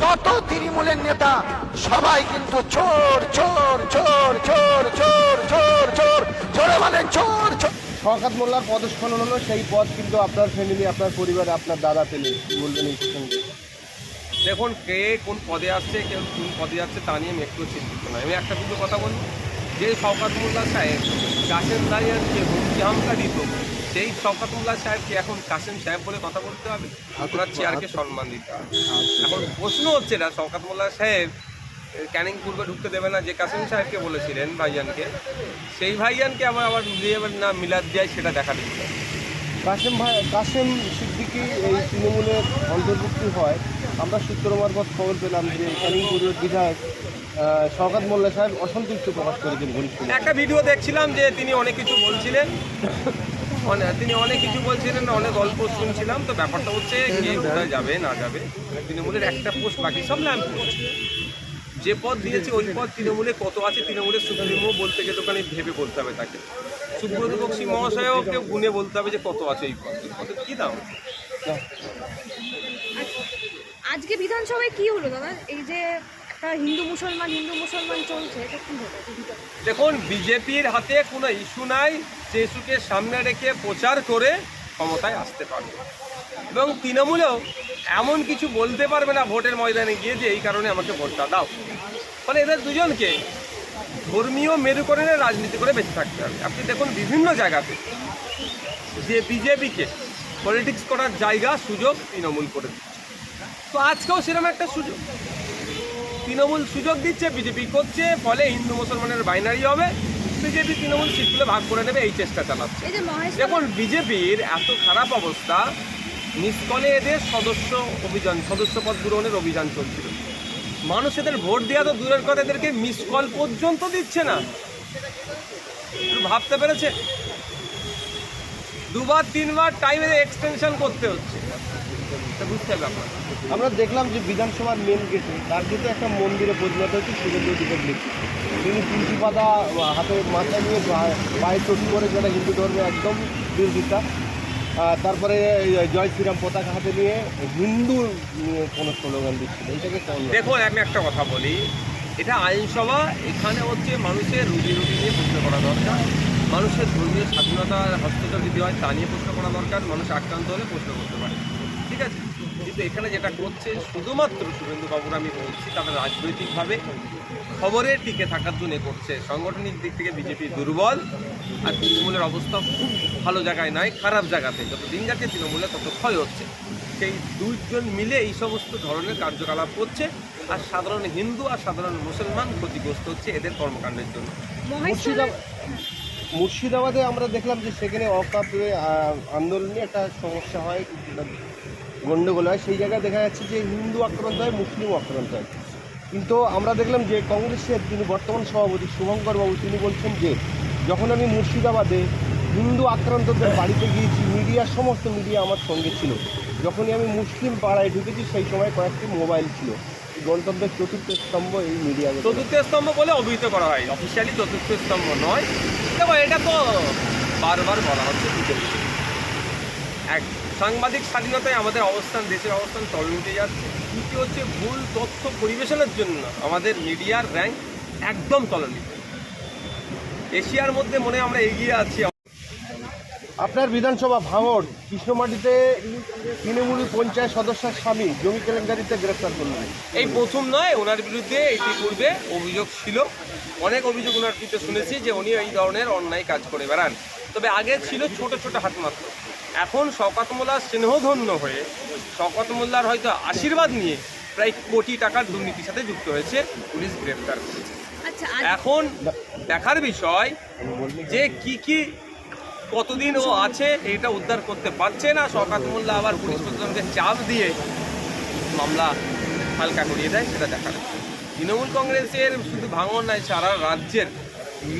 যত তৃণমূলের নেতা সবাই কিন্তু চোর চোর চোর চোর চোর চোর চোর চোরে বলেন চোর চোর। শওকাত মোল্লার পদস্খলন হলো সেই পদ কিন্তু আপনার ফ্যামিলি আপনার পরিবার আপনার দাদা পেলে বলবেন এই দেখুন কে কোন পদে আসছে কেউ কোন পদে যাচ্ছে তা নিয়ে আমি একটু চিন্তিত না আমি একটা কিন্তু কথা বলি যে শওকাত মোল্লা সাহেব কাসেম দাঁড়িয়াকে হুমকি হামকা দিত সেই শওকাত মোল্লা সাহেবকে এখন কাসেম সাহেব বলে কথা বলতে হবে? আপনার চেয়ারকে সম্মান দিতে হবে। এখন প্রশ্ন হচ্ছে না শওকাত মোল্লা সাহেব ক্যানিং পূর্বে ঢুকতে দেবে না যে কাসেম সাহেবকে বলেছিলেন ভাইজানকে সেই ভাইজানকে আবার আবার মিলিয়ে না মিলাদ যায় সেটা দেখা দিচ্ছে কাসেম ভাই কাসেম সিদ্দিকি এই তৃণমূলের অন্তর্ভুক্তি হয়। আমরা সূত্র মারফত খবর পেলাম যে ক্যানিং পূর্বের বিধায়ক শওকাত মোল্লা সাহেব অসন্তুষ্টি প্রকাশ করেছেন ঘনিষ্ঠ একটা ভিডিও দেখছিলাম যে তিনি অনেক কিছু বলছিলেন। তিনি অনেক কিছু বলছিলেন অনেক গল্প শুনছিলাম তো ব্যাপারটা হচ্ছে কে কোথায় যাবে না যাবে। তৃণমূলের একটা পোস্ট বাকি সব ল্যাম্প পোস্ট। যে পদ দিয়েছে ওই পদ তৃণমূলে কত আছে তৃণমূলের সুপ্রিমো বলতে গেলে ওখানে ভেবে বলতে হবে তাকে। সুব্রত বক্সী মহাশয়ও কেউ গুনে বলতে হবে যে কত আছে এই পদ। এই পদের কী দাম? আজকে বিধানসভায় কি হলো দাদা? এই যে হিন্দু মুসলমান হিন্দু মুসলমান চলছে দেখুন, বিজেপির হাতে কোনো ইস্যু নাই যে ইস্যুকে সামনে রেখে প্রচার করে ক্ষমতায় আসতে পারবে। এবং তৃণমূলেও এমন কিছু বলতে পারবে না ভোটের ময়দানে গিয়ে যে এই কারণে আমাকে ভোটটা দাও। মানে এদের দুজনকে ধর্মীয় মেরুকরণে রাজনীতি করে বেঁচে থাকতে হবে। আপনি দেখুন বিভিন্ন জায়গাতে যে বিজেপিকে পলিটিক্স করার জায়গা, সুযোগ তৃণমূল করে দিচ্ছে। তো আজকেও সেরকম একটা সুযোগ। তৃণমূল সুযোগ দিচ্ছে বিজেপি করছে ফলে হিন্দু মুসলমানের বাইনারি হবে। বিজেপি তৃণমূল সিটগুলো ভাগ করে নেবে এই চেষ্টা চালাচ্ছে। দেখুন বিজেপির এত খারাপ অবস্থা নিষ্কলে এদের সদস্য অভিযান সদস্য পদ গ্রহণের অভিযান চলছিল। মানুষ এদের ভোট দেওয়া তো দূরের কথা এদেরকে মিস কল পর্যন্ত দিচ্ছে না। ভাবতে পেরেছে দুবার তিনবার টাইমে এক্সটেনশন করতে হচ্ছে। বুঝতে হবে আপনার। আমরা দেখলাম যে বিধানসভার মেন গেটে তার গেটে একটা মন্দিরে পরিণত হচ্ছে শুভেন্দু অধিকারী তিনি তুলসী পাতা হাতে মাথায় নিয়ে পায়ে চটি করে যেটা হিন্দু ধর্মে একদম বিরোধিতা তারপরে জয় শ্রীরাম পতাকা হাতে নিয়ে হিন্দু কোনো স্লোগান দিচ্ছিল এটাকে? দেখুন আমি একটা কথা বলি। এটা আইনসভা, এখানে হচ্ছে মানুষের রুজি রুটি নিয়ে প্রশ্ন করা দরকার। মানুষের ধর্মীয় স্বাধীনতার হস্তক্ষেপ যদি হয়, তা নিয়ে প্রশ্ন করা দরকার। মানুষ আক্রান্ত হলে প্রশ্ন করতে পারে। ঠিক আছে? কিন্তু এখানে যেটা করছে শুধুমাত্র শুভেন্দু বাবুর আমি বলছি তারা রাজনৈতিকভাবে খবরে টিকে থাকার জন্য করছে। সাংগঠনিক দিক থেকে বিজেপি দুর্বল আর তৃণমূলের অবস্থা খুব ভালো জায়গায় নাই খারাপ জায়গাতে। যত দিন যাচ্ছে তৃণমূলের তত ক্ষয় হচ্ছে। সেই দুইজন মিলে এই সমস্ত ধরনের কার্যকলাপ করছে আর সাধারণ হিন্দু আর সাধারণ মুসলমান ক্ষতিগ্রস্ত হচ্ছে এদের কর্মকাণ্ডের জন্য। মুর্শিদাবাদ মুর্শিদাবাদে আমরা দেখলাম যে সেখানে অকাপে আন্দোলনে একটা সমস্যা হয়। গণ্ডগোল হয়, সেই জায়গায় দেখা যাচ্ছে যে হিন্দু আক্রান্ত হয় মুসলিম আক্রান্ত হয়। কিন্তু আমরা দেখলাম যে কংগ্রেসের যিনি বর্তমান সভাপতি শুভঙ্কর বাবু, তিনি বলছেন যে, যখন আমি মুর্শিদাবাদে হিন্দু আক্রান্তদের বাড়িতে গিয়েছি, মিডিয়া, সমস্ত মিডিয়া আমার সঙ্গে ছিল। যখনই আমি মুসলিম পাড়ায় ঢুকেছি, সেই সময় কয়েকটি মোবাইল ছিল। গণতন্ত্রের চতুর্থ স্তম্ভ এই মিডিয়া চতুর্থ স্তম্ভ বলে অভিহিত করা হয়। অফিসিয়ালি চতুর্থ স্তম্ভ নয়। এটা তো বারবার বলা হচ্ছে এক সাংবাদিক স্বাধীনতায় আমাদের অবস্থান দেশের অবস্থান তলনিতে যাচ্ছে। দ্বিতীয় হচ্ছে ভুল তথ্য পরিবেশনের জন্য আমাদের মিডিয়ার র্যাঙ্ক একদম তলনিতে এশিয়ার মধ্যে মনে আমরা এগিয়ে আছি। আপনার বিধানসভা ভাঙড় কৃষ্ণমাটিতে তৃণমূল পঞ্চায়েত সদস্যের স্বামী জমি কেলেঙ্কারিতে গ্রেফতার করলেন। এই প্রথম নয় ওনার বিরুদ্ধে ইতিপূর্বে অভিযোগ ছিল। অনেক অভিযোগ ওনার বিরুদ্ধে শুনেছি যে উনি এই ধরনের অন্যায় কাজ করে বেড়ান। তবে আগে ছিল ছোট ছোট হাত মাত্র। এখন শওকত মোল্লার স্নেহধন্য হয়ে শওকত মোল্লার হয়তো আশীর্বাদ নিয়ে প্রায় কোটি টাকার দুর্নীতির সাথে যুক্ত হয়েছে পুলিশ গ্রেফতার করেছে আচ্ছা এখন দেখার বিষয় যে কি কি কতদিন ও আছে এটা উদ্ধার করতে পারছে না শওকাত মোল্লা আবার পুলিশ প্রশাসনকে চাপ দিয়ে মামলা হালকা করিয়ে দেয় সেটা দেখার। তৃণমূল কংগ্রেসের শুধু ভাঙন নয় সারা রাজ্যের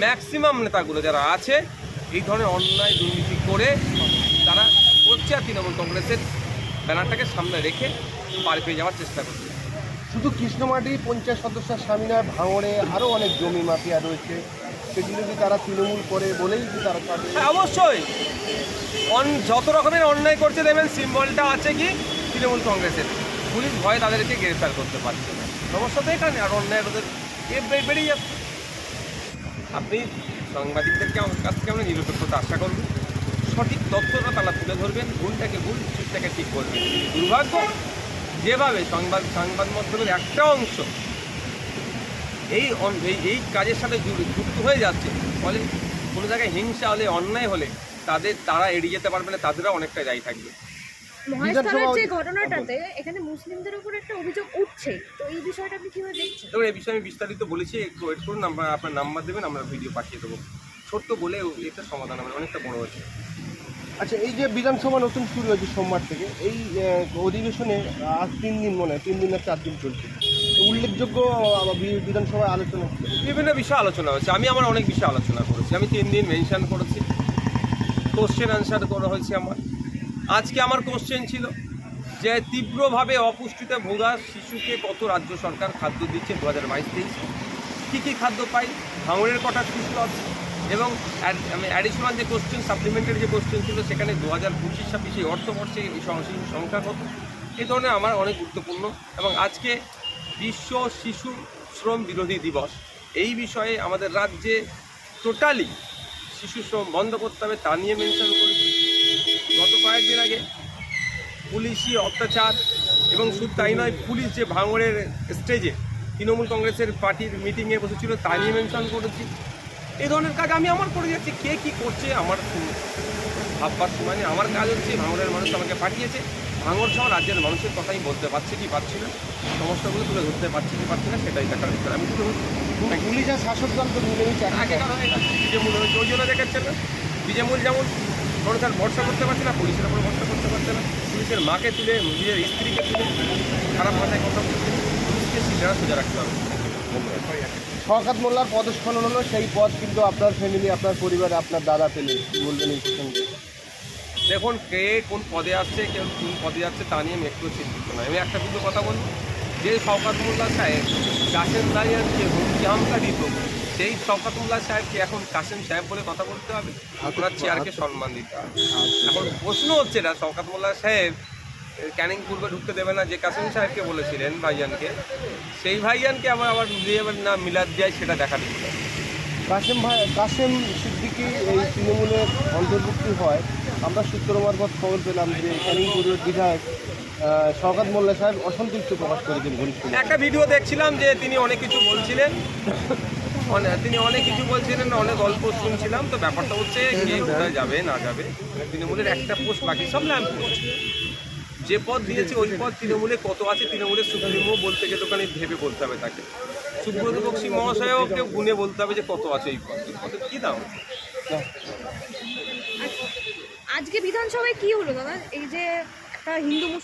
ম্যাক্সিমাম নেতাগুলো যারা আছে এই ধরনের অন্যায় দুর্নীতি করে করছে আর তৃণমূল কংগ্রেসের ব্যানারটাকে সামনে রেখে পার পেয়ে যাওয়ার চেষ্টা করছে। শুধু কৃষ্ণমাটি পঞ্চায়েত সদস্যের স্বামী নয় ভাঙড়ে আরও অনেক জমি মাফিয়া রয়েছে। সেগুলো কি তারা তৃণমূল করে বলেই কি তারা হ্যাঁ অবশ্যই। অন যত রকমের অন্যায় করছে দেবেন সিম্বলটা আছে কি তৃণমূল কংগ্রেসের। পুলিশ ভয়ে তাদেরকে গ্রেফতার করতে পারছে না। সমস্যা তো এখানে আর অন্যায় ওদের এ বে- বেরিয়ে যাচ্ছে। আপনি সাংবাদিকদেরকে আমার কাছ থেকে আমরা নিরপেক্ষতা আশা করবেন? সঠিক তথ্যটা তারা তুলে ধরবেন ভুলটাকে ভুল ঠিকটাকে ঠিক করবেন। দুর্ভাগ্য যেভাবে সংবাদ সংবাদ মাধ্যমের একটা অংশ এই এই কাজের সাথে যুক্ত হয়ে যাচ্ছে ফলে কোনো জায়গায় হিংসা হলে অন্যায় হলে তাদের তারা এড়িয়ে যেতে পারবে না তাদেরও অনেকটা দায়ী থাকবে। যে ঘটনাটাতে এখানে মুসলিমদের উপর একটা অভিযোগ উঠছে তো এই বিষয়টা আপনি কীভাবে দেখছেন? এই বিষয়ে আমি বিস্তারিত বলেছি একটু ওয়েট করুন আপনার নাম্বার দেবেন আমরা ভিডিও পাঠিয়ে দেবো। ছোট্ট বলে এতে সমাধান হবে অনেকটা বড় হচ্ছে। আচ্ছা এই যে বিধানসভা নতুন শুরু হয়েছে সোমবার থেকে, এই অধিবেশনে আজ তিন দিন মনে হয়, তিন দিন না চার দিন চলছে। উল্লেখযোগ্য বিধানসভায় আলোচনা বিভিন্ন বিষয়ে আলোচনা হয়েছে আমি আমার অনেক বিষয়ে আলোচনা করেছি। আমি তিন দিন মেনশন করেছি। কোশ্চেন আনসার করা হয়েছে আমার। আজকে আমার কোশ্চেন ছিল যে তীব্রভাবে অপুষ্টিতে ভোগা শিশুকে কত রাজ্য সরকার খাদ্য দিচ্ছে দু হাজার বাইশ তেইশ? কী কী খাদ্য পাই ভাঙড়ের কটা শিশু আছে? এবং অ্যাডিশনাল যে কোশ্চেন সাপ্লিমেন্টারি যে কোশ্চেন ছিল, সেখানে দু হাজার পঁচিশ ছাব্বিশে অর্থবর্ষে এই সংখ্যা কত? এই ধরনের আমার অনেক গুরুত্বপূর্ণ এবং আজকে বিশ্ব শিশু শ্রম বিরোধী দিবস। এই বিষয়ে আমাদের রাজ্যে টোটালি শিশু শ্রম বন্ধ করতে হবে, তা নিয়ে মেনশন করেছি। গত কয়েকদিন আগে পুলিশি অত্যাচার এবং শুধু তাই নয়, পুলিশ যে ভাঙড়ের স্টেজে তৃণমূল কংগ্রেসের পার্টির মিটিংয়ে বসেছিল, তা নিয়ে মেনশন করেছি। এই ধরনের কাজ আমি আমার করে যাচ্ছি কে কী করছে আমার ভাববার সময় নেই। আমার কাজ হচ্ছে ভাঙড়ের মানুষ আমাকে পাঠিয়েছে। ভাঙড় সহ রাজ্যের মানুষের কথাই বলতে পারছে কি পারছি না। সমস্যাগুলো তুলে ধরতে পারছি কি পারছি না সেটাই দেখার বিষয়। আমি ধরছি পুলিশ আর শাসক দল তো মিলেমিশে একসাথে আগেকার হয়ে গেছে বিজেমূল হয়েছে। ওই জন্য দেখাচ্ছেন না? বিজেমূল যেমন মানুষ আর ভরসা করতে পারছে না পুলিশের ওপর ভরসা করতে পারছে না। পুলিশের মাকে তুলে নিজের স্ত্রীকে তুলে খারাপ ভাষায় কথা বলছে। পুলিশকে সিলেরা সোজা রাখতে হবে। শওকাত মোল্লার পদস্খলন হলো সেই পদ কিন্তু আপনার ফ্যামিলি আপনার পরিবার আপনার দাদা পেলে বলবেন এই প্রসঙ্গে দেখুন কে কোন পদে আসছে কেউ কোন পদে যাচ্ছে তা নিয়ে আমি একটু চিন্তিত নয় আমি একটা শুধু কথা বলব। যে শওকাত মোল্লা সাহেব কাসেম দাইয়ানকে হুমকি হামলা দিত। সেই শওকাত মোল্লা সাহেবকে এখন কাশেম সাহেব বলে কথা বলতে হবে? আপনার চেয়ারকে সম্মান দিতে হবে। এখন প্রশ্ন হচ্ছে না শওকাত মোল্লা সাহেব ক্যানিং পূর্বে ঢুকতে দেবে না যে কাসেম সাহেবকে বলেছিলেন ভাইজানকে সেই ভাইজানকে আবার আবার দিয়ে না মিলাদ দেয় সেটা দেখা দিতে হবে কাসেম ভাই কাসেম সিদ্দিকি এই তৃণমূলের অন্তর্ভুক্তি হয়। আমরা সূত্র মারফত খবর পেলাম যে ক্যানিং ক্যানিংপুরের বিধায়ক আহ, মোল্লা সাহেব অসন্তুষ্ট প্রকাশ করেছেন ঘনিষ্ঠ একটা ভিডিও দেখছিলাম যে তিনি অনেক কিছু বলছিলেন। তিনি অনেক কিছু বলছিলেন অনেক গল্প শুনছিলাম তো ব্যাপারটা হচ্ছে কে কোথায় যাবে না যাবে তৃণমূলের একটা পোস্ট বাকি সব ল্যাম্প পোস্ট। যে পথ দিয়েছে, ওই পথ তৃণমূলে কত আছে তৃণমূলের সুপ্রিমো বলতে গেলে ওখানে ভেবে বলতে হবে তাকে। সুব্রত বক্সি মহাশয়ও কেউ গুনে বলতে হবে যে কত আছে এই পথ। কত কী দাম? আজকে বিধানসভায় কি হলো দাদা? এই যে একটা হিন্দু